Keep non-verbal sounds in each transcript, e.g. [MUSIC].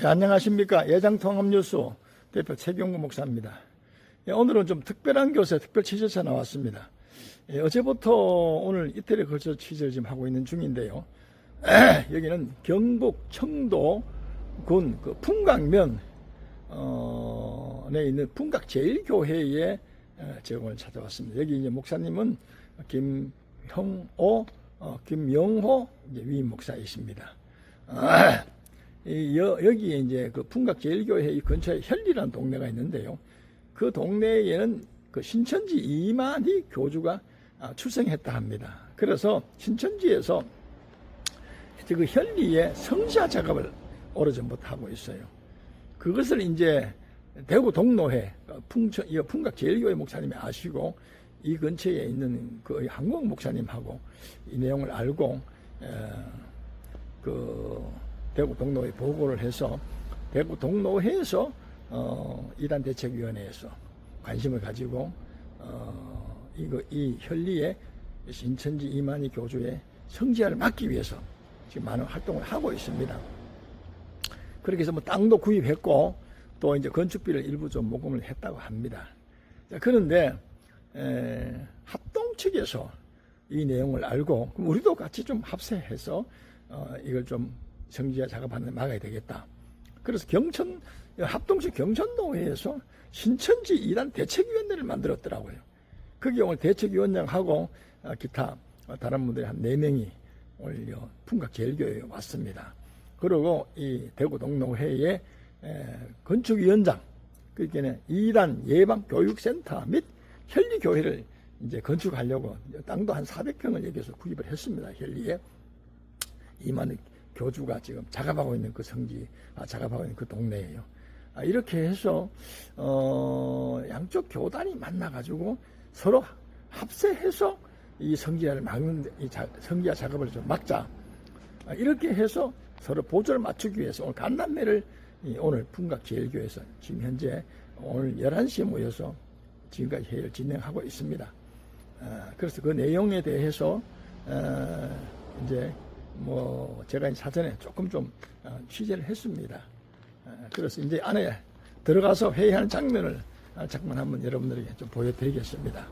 예, 안녕하십니까. 예장통합뉴스 대표 최경구 목사입니다. 예, 오늘은 좀 특별한 교세, 특별 취재차 나왔습니다. 예, 어제부터 오늘 이틀에 걸쳐 취재를 지금 하고 있는 중인데요. [CLEARS THROAT] 여기는 경북 청도 군 그 풍각면 어, 에 있는 풍각 제일교회에 어, 오늘 찾아왔습니다. 여기 이제 목사님은 김형오, 어, 김영호 위임 목사이십니다. [CLEARS THROAT] 여, 여기에 이제 그 풍각 제일교회 이 근처에 현리라는 동네가 있는데요. 그 동네에는 그 신천지 이만희 교주가 아, 출생했다 합니다. 그래서 신천지에서 그 현리의 성사 작업을 오래전부터 하고 있어요. 그것을 이제 대구 동로회 어, 풍천, 이 풍각 제일교회 목사님이 아시고 이 근처에 있는 그 한국 목사님하고 이 내용을 알고 에, 그 대구 동로회 보고를 해서 대구 동로회에서 어, 이단 대책위원회에서 관심을 가지고 어, 이거 이 현리의 신천지 이만희 교주의 성지화를 막기 위해서 지금 많은 활동을 하고 있습니다. 그렇게 해서 뭐 땅도 구입했고 또 이제 건축비를 일부 좀 모금을 했다고 합니다. 자, 그런데 에, 합동 측에서 이 내용을 알고 그럼 우리도 같이 좀 합세해서 어, 이걸 좀 성지화 작업하는 데 막아야 되겠다. 그래서 경천 합동측 경천동회에서 신천지 이단 대책위원회를 만들었더라고요. 거기 오늘 대책위원장하고 어, 기타 어, 다른 분들이 한 네 명이 오늘 요 풍각 제일교회에 왔습니다. 그리고 이 대구 동로회의 에, 건축위원장, 그러니까 이단 예방교육센터 및 현리교회를 이제 건축하려고 땅도 한 400평을 여기서 구입을 했습니다. 현리에. 이만 교주가 지금 작업하고 있는 그 성지, 아, 작업하고 있는 그 동네예요. 아, 이렇게 해서 어, 양쪽 교단이 만나가지고 서로 합세해서 이 성지화를 막는 데, 이 자- 성지화 작업을 좀 막자. 아, 이렇게 해서 서로 보조를 맞추기 위해서 오늘 간담회를 이 오늘 풍각 제일교에서 지금 현재 오늘 11시에 모여서 지금까지 회의를 진행하고 있습니다. 아, 그래서 그 내용에 대해서 어, 이제 뭐 제가 이제 사전에 조금 좀 어, 취재를 했습니다. 어, 그래서 이제 안에 들어가서 회의하는 장면을 아, 잠깐 한번 여러분들에게 좀 보여드리겠습니다.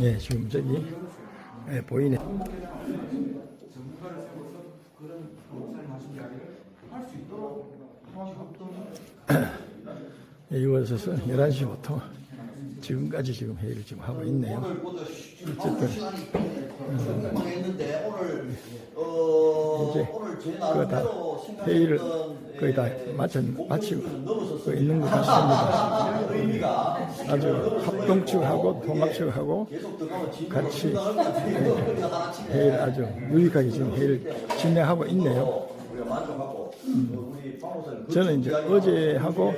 예, 지금 저기 예, 보이네. 예, 이곳에서 11시부터 지금까지 지금 회의를 지금 하고 있네요. 어쨌든 했는데 오늘 어 이제 그거 다 회의를 생각했던, 거의 다 예, 마쳐 마치고 있는 것 같습니다. 아주 합동측하고 통합측하고 지금 같이. 회의를 아주 유익하게 지금 회의를 진행하고 있네요. 우리가 만족하고 우리 방호선 저는 이제 어제 하고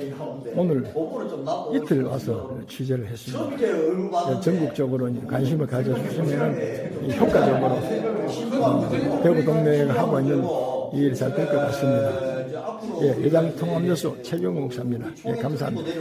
오늘 복부는 좀 나고 이틀 와서 취재를 했습니다. 전국적으로 이제 관심을 가져주시면 효과적으로 어, 대구 동네가 하고 있는 이 일이 잘 될 것 같습니다. 예, 예장 통합뉴스 최경호 목사입니다. 예, 감사합니다.